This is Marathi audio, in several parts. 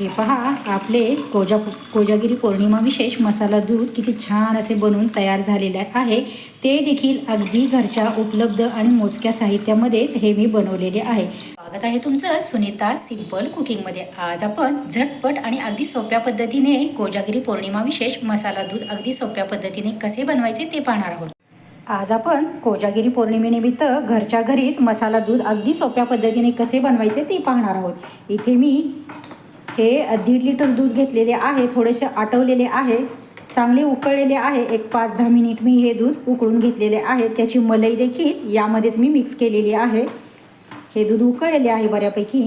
हे पहा आपले कोजा कोजागिरी पौर्णिमा विशेष मसाला दूध किती छान असे बनवून तयार झालेले आहे. ते देखील अगदी घरच्या उपलब्ध आणि मोजक्या साहित्यामध्येच हे मी बनवलेले आहे. स्वागत आहे तुमचं सुनीता सिंपल कुकिंगमध्ये आज आपण झटपट आणि अगदी सोप्या पद्धतीने कोजागिरी पौर्णिमा विशेष मसाला दूध अगदी सोप्या पद्धतीने कसे बनवायचे ते पाहणार आहोत. आज आपण कोजागिरी पौर्णिमेनिमित्त घरच्या घरीच मसाला दूध अगदी सोप्या पद्धतीने कसे बनवायचे ते पाहणार आहोत. इथे मी हे दीड लिटर दूध घेतलेले आहे थोडेसे आटवलेले आहे. चांगले उकळलेले आहे. एक पाच दहा मिनिट मी हे दूध उकळून घेतलेले आहे. त्याची मलई देखील यामध्येच मी मिक्स केलेली आहे. हे दूध उकळलेले आहे बऱ्यापैकी.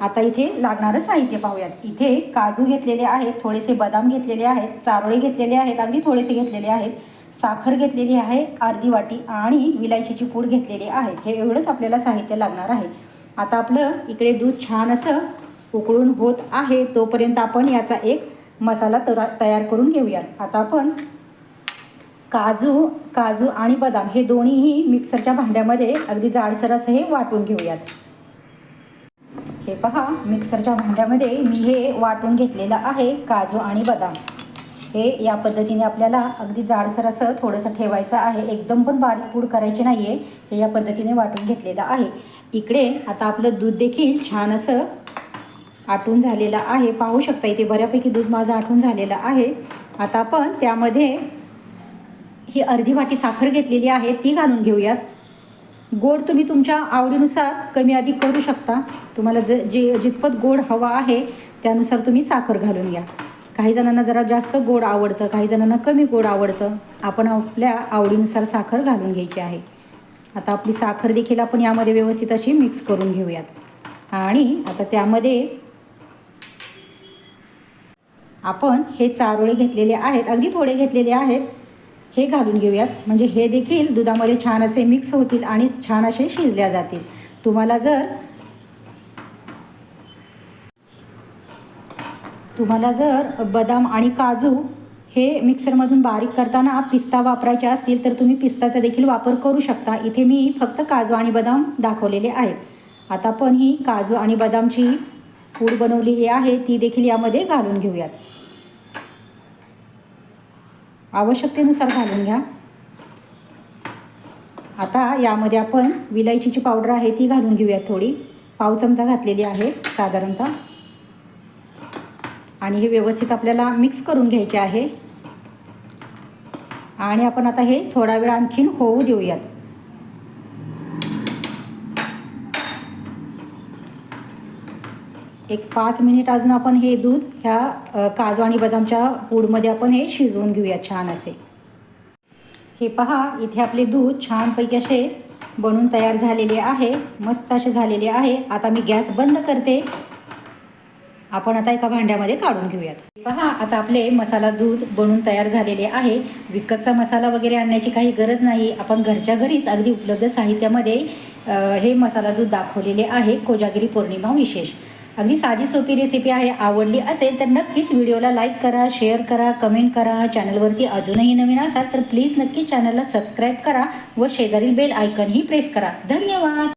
आता इथे लागणारं साहित्य पाहूयात. इथे काजू घेतलेले आहेत थोडेसे बदाम घेतलेले आहेत चारोळे घेतलेले आहेत अगदी थोडेसे घेतलेले आहेत. साखर घेतलेली आहे अर्धी वाटी आणि विलायचीची पूड घेतलेली आहे. हे एवढंच आपल्याला साहित्य लागणार आहे. आता आपलं इकडे दूध छान असं उकळून होत आहे तोपर्यंत आपण याचा एक मसाला तरा तयार करून घेऊयात. आता आपण काजू काजू आणि बदाम हे दोन्हीही मिक्सरच्या भांड्यामध्ये अगदी जाडसर असं हे वाटून घेऊयात. हे पहा मिक्सरच्या भांड्यामध्ये मी हे वाटून घेतलेलं आहे काजू आणि बदाम. हे या पद्धतीने आपल्याला अगदी जाडसर असं थोडंसं ठेवायचं आहे. एकदम पण बारीक पूड करायची नाही आहे हे या पद्धतीने वाटून घेतलेलं आहे. इकडे आता आपलं दूध देखील छान असं आटून झालेलं आहे. पाहू शकता इथे बऱ्यापैकी दूध माझं आटून झालेलं आहे. आता आपण त्यामध्ये ही अर्धी वाटी साखर घेतलेली आहे. ती घालून घेऊयात. गोड तुम्ही तुमच्या आवडीनुसार कमी अधिक करू शकता. तुम्हाला ज जे जितपत गोड हवा आहे त्यानुसार तुम्ही साखर घालून घ्या. काही जणांना जरा जास्त गोड आवडतं काही जणांना कमी गोड आवडतं. आपण आपल्या आवडीनुसार साखर घालून घ्यायची आहे. आता आपली साखर देखील आपण यामध्ये व्यवस्थित अशी मिक्स करून घेऊयात. आणि आता त्यामध्ये आपण हे चारोळे घेतलेले आहेत अगदी थोडे घेतलेले आहेत हे घालून घेऊयात. म्हणजे हे देखील दुधामध्ये छान असे मिक्स होतील आणि छान असे शिजल्या जातील. तुम्हाला जर तुम्हाला जर बदाम आणि काजू हे मिक्सरमधून बारीक करताना पिस्ता वापरायचे असतील तर तुम्ही पिस्ताचा देखील वापर करू शकता. इथे मी फक्त काजू आणि बदाम दाखवलेले आहेत. आता पण ही काजू आणि बदामची पूड बनवलेली आहे ती देखील यामध्ये घालून घेऊयात. आवश्यकतेनुसार घालून घ्या. आता यामध्ये आपण विलायचीची पावडर आहे ती घालून घेऊयात थोडी. पाव चमचा घातलेली आहे साधारणतः. आणि हे व्यवस्थित आपल्याला मिक्स करून घ्यायचे आहे. आणि आपण आता हे थोडा वेळ आणखीन होऊ देऊयात. एक पाच मिनिट अजून आपण हे दूध ह्या काजू आणि बदामच्या पूडमध्ये आपण हे शिजवून घेऊया छान असे. हे पहा इथे आपले दूध छानपैकी असे बनून तयार झालेले आहे मस्त असे झालेले आहे. आता मी गॅस बंद करते. आपण आता एका भांड्यामध्ये काढून घेऊयात. पहा आता आपले मसाला दूध बनून तयार झालेले आहे. विकतचा मसाला वगैरे आणण्याची काही गरज नाही. आपण घरच्या घरीच अगदी उपलब्ध साहित्यामध्ये हे मसाला दूध दाखवलेले आहे. कोजागिरी पौर्णिमा विशेष. अगदी साधी सोपी रेसिपी आहे आवडली असेल तर नक्कीच व्हिडिओला लाईक करा शेअर करा कमेंट करा. चॅनलवरती अजूनही नवीन असाल तर प्लीज नक्की चॅनलला सबस्क्राईब करा व शेजारील बेल आयकनही प्रेस करा. धन्यवाद!